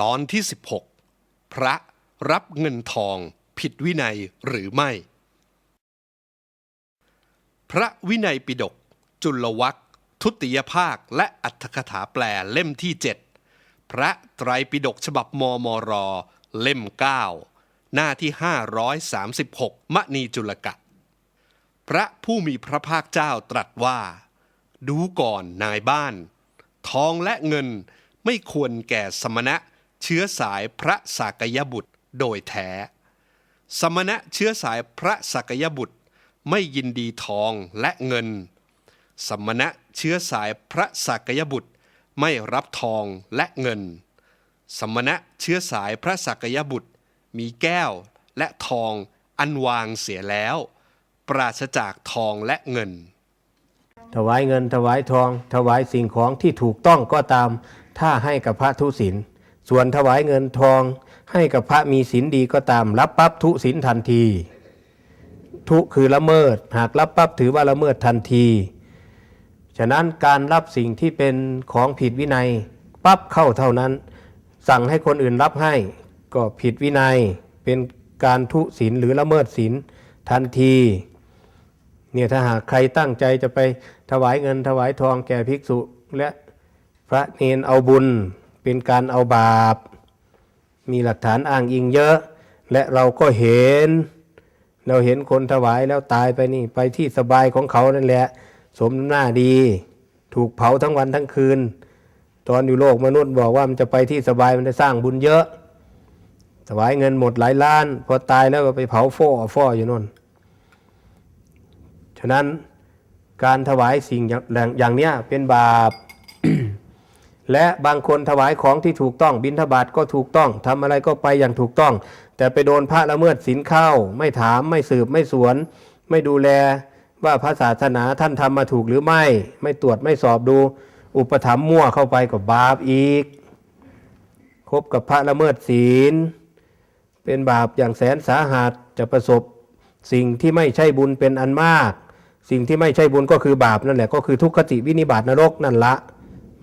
ตอนที่ 16 พระรับเงินทองผิดวินัยหรือไม่ พระวินัยปิฎกจุลวัคทุติยภาคและอัตถกถาแปลเล่มที่ 7 พระไตรปิฎกฉบับมมร เล่ม 9 หน้าที่ 536 มณีจุลกะ พระผู้มีพระภาคเจ้าตรัสว่า ดูก่อนนายบ้าน ทองและเงินไม่ควรแก่สมณะ เชื้อสายพระสากยบุตรโดยแท้ สมณะเชื้อสายพระสากยบุตรไม่ยินดีทองและเงิน สมณะเชื้อสายพระสากยบุตรไม่รับทองและเงิน สมณะเชื้อสายพระสากยบุตร มีแก้วและทองอันวางเสียแล้ว ปราศจากทองและเงิน ถวายเงินถวายทอง ถวายสิ่งของที่ถูกต้องก็ตาม ถ้าให้กับพระทุศีล ส่วนถวายเงินทองให้กับพระมีศีลดีก็ตาม รับปั๊บทุศีลทันที ทุคือละเมิด หากรับปั๊บถือว่าละเมิดทันที ฉะนั้นการรับสิ่งที่เป็นของผิดวินัยปั๊บเข้าเท่านั้น สั่งให้คนอื่นรับให้ก็ผิดวินัยเป็นการทุศีลหรือละเมิดศีลทันทีเนี่ยถ้าหากใครตั้งใจจะไปถวายเงินถวายทองแก่ภิกษุและพระเนนเอาบุญ เป็นการเอาบาป มีหลักฐานอ้างอิงเยอะ และเราก็เห็น เราเห็นคนถวายแล้วตายไปนี่ ไปที่สบายของเขานั่นแหละ สมน้ำหน้าดี ถูกเผาทั้งวันทั้งคืน ตอนอยู่โลกมนุษย์บอกว่ามันจะไปที่สบายมันจะสร้างบุญเยอะ ถวายเงินหมดหลายล้าน พอตายแล้วก็ไปเผาฟ่อฟ่ออยู่นั่นฉะนั้นการถวายสิ่งอย่างอย่างเนี้ยเป็นบาป และบางคนถวายของที่ถูกต้องบิณฑบาตก็ถูกต้องทำอะไรก็ไปอย่างถูกต้อง แต่ไปโดนพระละเมิดศีลเข้า ไม่ถามไม่สืบไม่สวน ไม่ดูแลว่าพระศาสนาท่านทำมาถูกหรือไม่ ไม่ตรวจไม่สอบดู อุปถัมภ์มั่วเข้าไปกับบาปอีกคบกับพระละเมิดศีล เป็นบาปอย่างแสนสาหัสจะประสบ สิ่งที่ไม่ใช่บุญเป็นอันมาก สิ่งที่ไม่ใช่บุญก็คือบาปนั่นแหละก็คือทุกขติวินิบาตนรกนั่นละ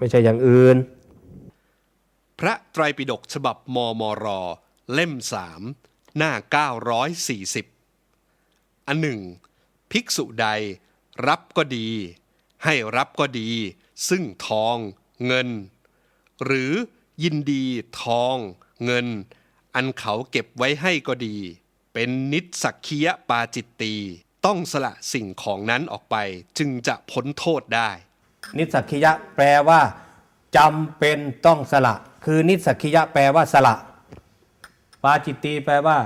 ไม่ใช่อย่างอื่น พระไตรปิฎกฉบับมมร เล่มสามหน้า 940 อันหนึ่ง ภิกษุใดรับก็ดี ให้รับก็ดี ซึ่งทองเงิน หรือยินดีทองเงิน อันเขาเก็บไว้ให้ก็ดี เป็นนิสสักคียปาจิตตี ต้องสละสิ่งของนั้นออกไปจึงจะพ้นโทษได้ นิสสักคิยะแปลว่าจำเป็นต้องสละ คือนิสสักคิยะแปลว่าสละ ปาจิตตีแปลว่า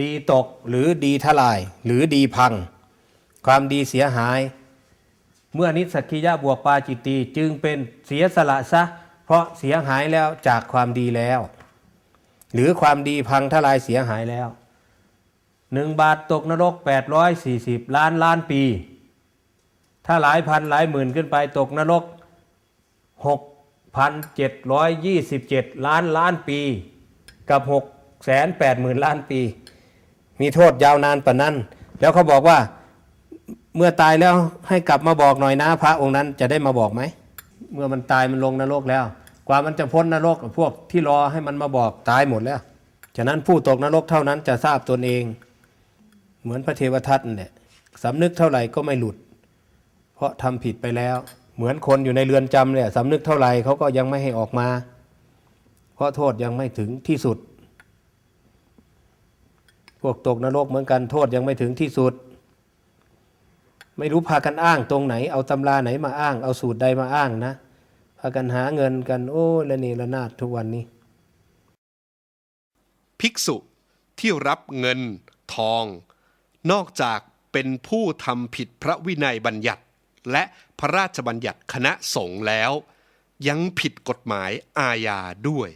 ดีตกหรือดีทลาย หรือดีพัง ความดีเสียหาย เมื่อนิสสักคิยะบวกปาจิตตีจึงเป็นเสียสละซะ เพราะเสียหายแล้วจากความดีแล้ว หรือความดีพังทลายเสียหายแล้วหนึ่งบาทตกนรก 840 ล้านล้านปี ถ้าหลายพันหลายหมื่นขึ้นไปตกนรก 6,727 ล้านล้านปี กับ6แสน8หมื่นล้านปี มีโทษยาวนานปานนั้น แล้วเขาบอกว่าเมื่อตายแล้วให้กลับมาบอกหน่อยนะพระองค์นั้นจะได้มาบอกไหม เมื่อมันตายมันลงนรกแล้ว กว่ามันจะพ้นนรกพวกที่รอให้มันมาบอกตายหมดแล้ว ฉะนั้นผู้ตกนรกเท่านั้นจะทราบตนเอง เหมือนพระเทวทัตเนั่นแหละสำนึกเท่าไหร่ก็ไม่หลุด เพราะทำผิดไปแล้ว เหมือนคนอยู่ในเรือนจำเนี่ยสำนึกเท่าไหร่เขาก็ยังไม่ให้ออกมา เพราะโทษยังไม่ถึงที่สุด พวกตกนรกเหมือนกันโทษยังไม่ถึงที่สุด ไม่รู้พากันอ้างตรงไหน เอาตำราไหนมาอ้าง เอาสูตรใดมาอ้างนะ พากันหาเงินกันโอ้ละนี่ละนาดทุกวันนี้ ภิกษุที่รับเงินทอง นอกจากเป็นผู้ทำผิดพระวินัยบัญญัติ และพระราชบัญญัติคณะสงฆ์แล้ว ยังผิดกฎหมายอาญาด้วย